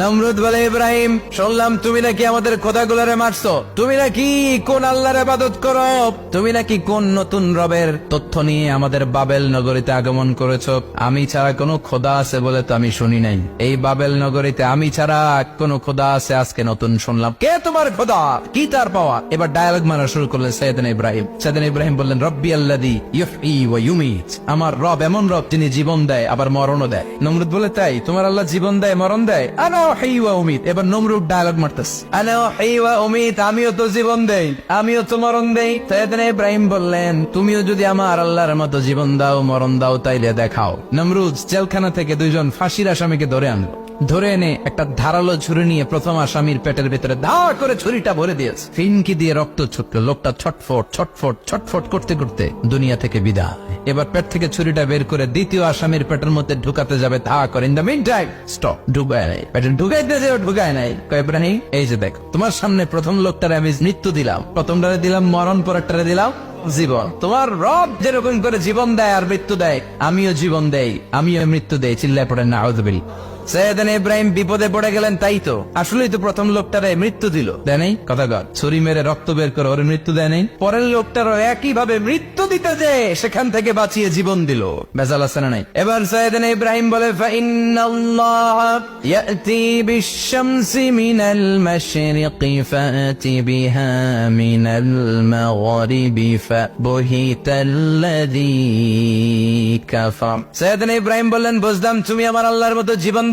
নমরুদ বলে, ইব্রাহিম, শুনলাম তুমি নাকি আমাদের খোদাগুলারে মারছো। তুমি নাকি কোন আল্লাহর আবাদত করো? তুমি নাকি কোন নতুন রবের তথ্য নিয়ে আমাদের বাবেল নগরীতে আগমন করেছ? আমি ছাড়া কোনো খোদা আছে বলে তো আমি শুনি নাই। এই বাবেল নগরীতে আমি ছাড়া কোন খোদা আছে, আজকে নতুন শুনলাম। কে তোমার খোদা? কি তার পাওয়া? এবার ডায়ালগ মারা শুরু করলেন সৈয়দিন ইব্রাহিম। সৈয়দিন ইব্রাহিম বললেন, রব্বি আল্লাদি ইউফই ওয়া ইউমিত। আমার রব এমন রব যিনি জীবন দেয়, আবার মরণও দেয়। নমরুদ বলে, তাই? তোমার আল্লাহ জীবন দেয়, মরণ দেয়? আনা এবার ডায়লগ আমিও তো জীবন দেই, আমিও তো মরণ দেই। বললেন, তুমিও যদি আমার আল্লাহর মতো জীবন দাও, মরণ দাও, তাইলে দেখাও। নমরুজ জেলখানা থেকে দুইজন ফাঁসির আসামিকে ধরে আনলো। ধরে এনে একটা ধারালো ছুরি নিয়ে প্রথম আসামির পেটের ভিতরে ধা করে ছুরিটা ভরে দিয়েছে। ফিনকি দিয়ে রক্ত ছুটলো, লোকটা ছটফট ছটফট ছটফট করতে করতে দুনিয়া থেকে বিদায়। এবার পেট থেকে ছুরিটা বের করে দ্বিতীয় আসামির পেটের মধ্যে ঢুকাতে যাবে তা করে। In the meantime stop ঢুকায় নাই। পেটে ঢুকাইতে যে ঢুকায় নাই। কয় ইব্রাহিম এই যে দেখো, তোমার সামনে প্রথম লোকটারে আমি মৃত্যু দিলাম। প্রথমটারে দিলাম, মরণ পরেরটারে দিলাম, জীবন। তোমার রব যেরকম করে জীবন দেয় আর মৃত্যু দেয়, আমিও জীবন দেই, আমিও মৃত্যু দেই। চিল্লায় পড়েন না আউযবিল সৈয়দান ইব্রাহিম বিপদে পড়ে গেলেন, তাই তো। আসলেই তো প্রথম লোকটারে মৃত্যু দিল। দেয় নাই? কথা কর। ছুরি মেরে রক্ত বের করে ওর মৃত্যু দেয় নাই? পরের লোকটারও একই ভাবে মৃত্যু দিতে যে সেখান থেকে বাঁচিয়ে জীবন দিল। বেজাল আছে না নাই? এবার সৈয়দান ইব্রাহিম বলে ফাইনাল্লাহ ইয়াতি বিশ-শামসি মিনাল মাশরিকি ফাতি বিহা মিনাল মাগরিবি ফাবহিতাল্লাযী কাফার। সৈয়দনা ইব্রাহিম বললেন, বুঝলাম তুমি আমার আল্লাহর মতো জীবন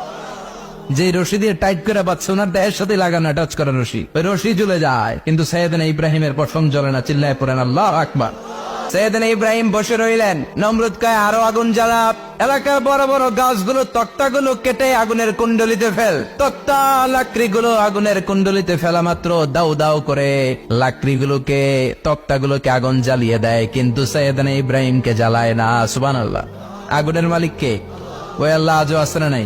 যে রশি দিয়ে টাইট করে পাচ্ছে ওনার দেহের সাথে লাগানো টাচ করা রশি। ওই রশি জ্বলে যায়। কিন্তু সৈয়দিন ইব্রাহিমের পশম জ্বলে না, চিল্লায় পড়েন, আল্লাহ আকবার। সৈয়দিন ইব্রাহিম বসে রইলেন, নমরুদ কায় আরও আগুন জ্বালা এলাকার বড় বড় গাছগুলো তক্তাগুলো কেটে আগুনের কুণ্ডলিতে ফেল। তক্তা লাকড়িগুলো আগুনের কুণ্ডলিতে ফেলা মাত্র দাউ দাউ করে। লাকড়িগুলোকে, তক্তাগুলোকে আগুন জ্বালিয়ে দেয়, কিন্তু সৈয়দিন ইব্রাহিমকে জ্বালায় না সুবান আল্লাহ আগুনের মালিক কে? ওই আল্লাহ আজও আসরে নাই?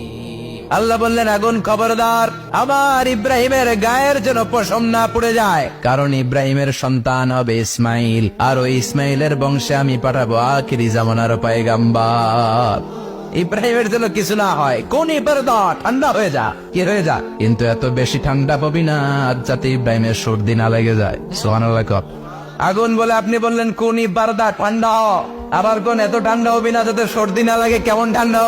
আল্লাহ বললেন, আগুন খবরদার আমার ইব্রাহিমের গায়ের যেন পশম না পড়ে যায়। কারণ ইব্রাহিমের সন্তান হবে ইসমাইল, আর ওই ইসমাইলের বংশে আমি পাঠাবো আখিরি জামানার পায়গাম্বার। ইব্রাহিমের যেন কিছু না হয়, কোন ইবারদা ঠান্ডা হয়ে যা, কি হয়ে যা। কিন্তু এত বেশি ঠান্ডা পাবি না যাতে ইব্রাহিমের সর্দি না লেগে যায়। সোহান আগুন বলে আপনি বললেন, কোন ইবারদা ঠান্ডা। আবার কোন এত ঠান্ডা হবি না, যাতে সর্দি না লাগে, কেমন ঠান্ডা